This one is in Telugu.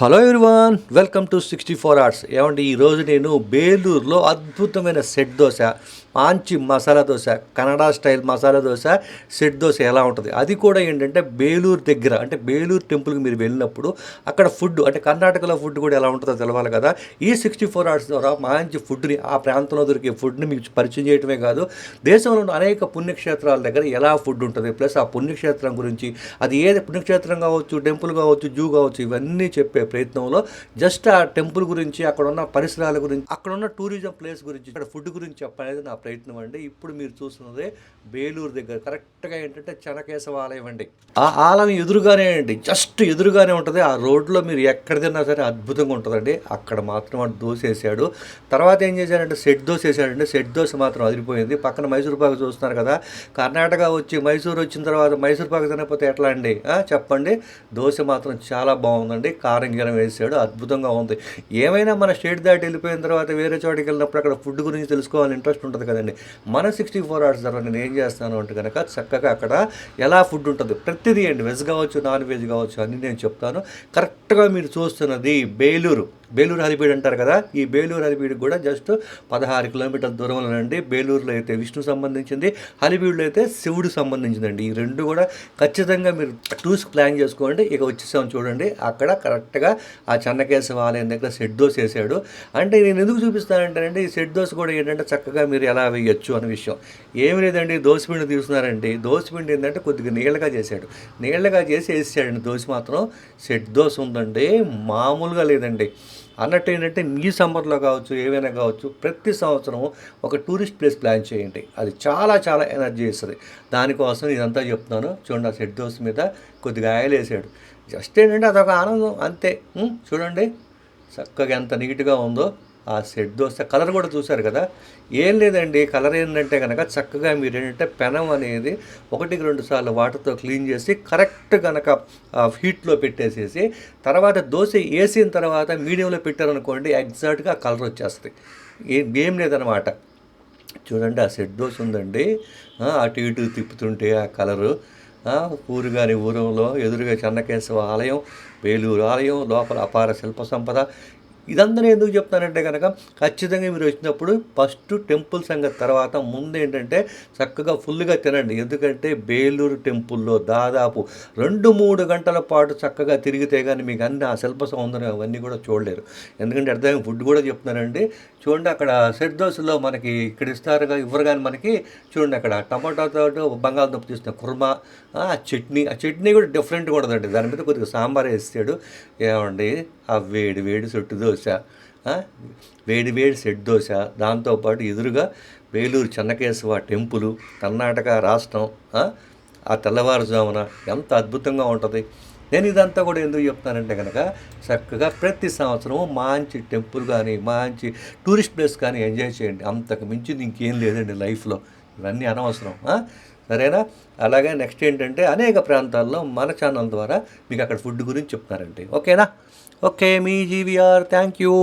Hello everyone welcome to sixty four hours. ఏమంటే ఈరోజు నేను బేలూరులో అద్భుతమైన సెట్ దోశ మంచి మసాలా దోశ కన్నడ స్టైల్ మసాలా దోశ సెట్ దోశ ఎలా ఉంటుంది? అది కూడా ఏంటంటే బేలూరు దగ్గర అంటే బేలూరు టెంపుల్కి మీరు వెళ్ళినప్పుడు అక్కడ ఫుడ్ అంటే కర్ణాటకలో ఫుడ్ కూడా ఎలా ఉంటుందో తెలవాలి కదా. ఈ సిక్స్టీ ఫోర్ అవర్స్ ద్వారా మంచి ఫుడ్ని ఆ ప్రాంతంలో దొరికే ఫుడ్ని మీకు పరిచయం చేయడమే కాదు దేశంలో ఉన్న అనేక పుణ్యక్షేత్రాల దగ్గర ఎలా ఫుడ్ ఉంటుంది ప్లస్ ఆ పుణ్యక్షేత్రం గురించి అది ఏది పుణ్యక్షేత్రం కావచ్చు టెంపుల్ కావచ్చు జూ కావచ్చు ఇవన్నీ చెప్పే ప్రయత్నంలో జస్ట్ ఆ టెంపుల్ గురించి అక్కడ ఉన్న పరిసరాల గురించి అక్కడ ఉన్న టూరిజం ప్లేస్ గురించి ఇక్కడ ఫుడ్ గురించి చెప్పనేది నా ప్రయత్నం అండి. ఇప్పుడు మీరు చూస్తున్నదే బేలూరు దగ్గర. కరెక్ట్గా ఏంటంటే చెనకేశవ ఆలయం అండి. ఆ ఆలయం ఎదురుగానే అండి. జస్ట్ ఎదురుగానే ఉంటుంది. ఆ రోడ్లో మీరు ఎక్కడ తిన్నా సరే అద్భుతంగా ఉంటుందండి. అక్కడ మాత్రం దోశ వేసాడు తర్వాత ఏం చేశాడంటే సెట్ దోశ వేసాడంటే సెట్ దోశ మాత్రం అదిరిపోయింది. పక్కన మైసూర్ పాకు చూస్తున్నారు కదా. కర్ణాటక వచ్చి మైసూర్ వచ్చిన తర్వాత మైసూర్ పాకు తినకపోతే ఎట్లా అండి? చెప్పండి. దోశ మాత్రం చాలా బాగుందండి. కారం గిరం వేసాడు అద్భుతంగా ఉంది. ఏమైనా మన స్టేట్ దాటి వెళ్ళిపోయిన తర్వాత వేరే చోటికి వెళ్ళినప్పుడు అక్కడ ఫుడ్ గురించి తెలుసుకోవాలని ఇంట్రెస్ట్ ఉంటుంది కదండి. మన సిక్స్టీ ఫోర్ అవర్స్ తర్వాత నేను ఏం చేస్తాను అంటే కనుక చక్కగా అక్కడ ఎలా ఫుడ్ ఉంటుంది? ప్రతిదీ అండి. వెజ్ కావచ్చు నాన్ వెజ్ కావచ్చు అన్నీ నేను చెప్తాను. కరెక్ట్ కరెక్ట్గా మీరు చూస్తున్నది బేలూరు. బేలూరు హరిపీడు అంటారు కదా? ఈ బేలూరు హరిపీడు కూడా జస్ట్ పదహారు కిలోమీటర్ల దూరంలో అండి. బేలూరులో అయితే విష్ణు సంబంధించింది హరిపీడులో అయితే శివుడు సంబంధించిందండి. ఈ రెండు కూడా ఖచ్చితంగా మీరు టూర్స్ ప్లాన్ చేసుకోండి. ఇక వచ్చేసాం చూడండి. అక్కడ కరెక్ట్గా ఆ చెన్నకేశవ ఆలయం దగ్గర సెట్ దోశ వేసాడు. అంటే నేను ఎందుకు చూపిస్తానంటేనండి ఈ సెట్ దోశ కూడా ఏంటంటే చక్కగా మీరు ఎలా వేయచ్చు అనే విషయం. ఏమి లేదండి దోశ పిండి దోశపిండి దోశ పిండి ఏంటంటే కొద్దిగా నీళ్ళగా చేశాడు. నీళ్ళగా చేసి వేసాడండి. దోశ మాత్రం సెట్ దోశ ఉందండి. మామూలుగా లేదండి. అన్నట్టు ఏంటంటే మీ సమ్మర్లో కావచ్చు ఏవైనా కావచ్చు ప్రతి సంవత్సరం ఒక టూరిస్ట్ ప్లేస్ ప్లాన్ చేయండి. అది చాలా చాలా ఎనర్జీ ఇస్తుంది దానికోసం ఇదంతా చెప్తున్నాను. చూడండి ఆ సెట్ దోస్ మీద కొద్దిగా ఆయిల్ వేసాడు. జస్ట్ ఏంటంటే అదొక ఆనందం అంతే. చూడండి చక్కగా ఎంత నీట్గా ఉందో. ఆ సెట్ దోశ కలర్ కూడా చూశారు కదా? ఏం లేదండి కలర్ ఏంటంటే కనుక చక్కగా మీరు ఏంటంటే పెనం అనేది ఒకటికి రెండు సార్లు వాటర్తో క్లీన్ చేసి కరెక్ట్ కనుక హీట్లో పెట్టేసేసి తర్వాత దోశ వేసిన తర్వాత మీడియంలో పెట్టారనుకోండి ఎగ్జాక్ట్గా కలర్ వచ్చేస్తుంది. ఏం ఏం లేదనమాట. చూడండి ఆ సెట్ దోశ ఉందండి. అటు ఇటు తిప్పుతుంటే ఆ కలరు. ఆ, ఊరుగాని ఊరంలో ఎదురుగా చెన్నకేశవ ఆలయం వేలూరు ఆలయం లోపల అపార శిల్ప సంపద ఇదంతా నేను ఎందుకు చెప్తానంటే కనుక ఖచ్చితంగా మీరు వచ్చినప్పుడు ఫస్ట్ టెంపుల్ సంగతి తర్వాత ముందు ఏంటంటే చక్కగా ఫుల్గా తినండి. ఎందుకంటే బేలూరు టెంపుల్లో దాదాపు రెండు మూడు గంటల పాటు చక్కగా తిరిగితే కానీ మీకు అన్ని ఆ శిల్ప సౌందర్యం అవన్నీ కూడా చూడలేరు. ఎందుకంటే అర్థమైన ఫుడ్ కూడా చెప్తున్నానండి. చూడండి అక్కడ సెట్ దోశలో మనకి ఇక్కడ ఇస్తారుగా ఇవ్వరు కానీ మనకి చూడండి అక్కడ టమాటాతో బంగాళదుంప తీసిన కుర్మా ఆ చట్నీ ఆ చట్నీ కూడా డిఫరెంట్గా ఉండదండి. దాని మీద కొద్దిగా సాంబార్ వేస్తాడు. ఏమండి? ఆ వేడి వేడి చుట్టుదో దోశ వేడి వేడి సెట్ దోశ. దాంతోపాటు ఎదురుగా వేలూరు చెన్నకేశవ టెంపుల్ కర్ణాటక రాష్ట్రం ఆ, తెల్లవారుజామున ఎంత అద్భుతంగా ఉంటుంది. నేను ఇదంతా కూడా ఎందుకు చెప్తానంటే కనుక చక్కగా ప్రతి సంవత్సరం మంచి టెంపుల్ కానీ మంచి టూరిస్ట్ ప్లేస్ కానీ ఎంజాయ్ చేయండి. అంతకు మించింది ఇంకేం లేదండి లైఫ్లో. ఇవన్నీ అనవసరం సరేనా? అలాగే నెక్స్ట్ ఏంటంటే అనేక ప్రాంతాల్లో మన ఛానల్ ద్వారా మీకు అక్కడ ఫుడ్ గురించి చెప్తారండి ఓకేనా? Okay me G V R thank you.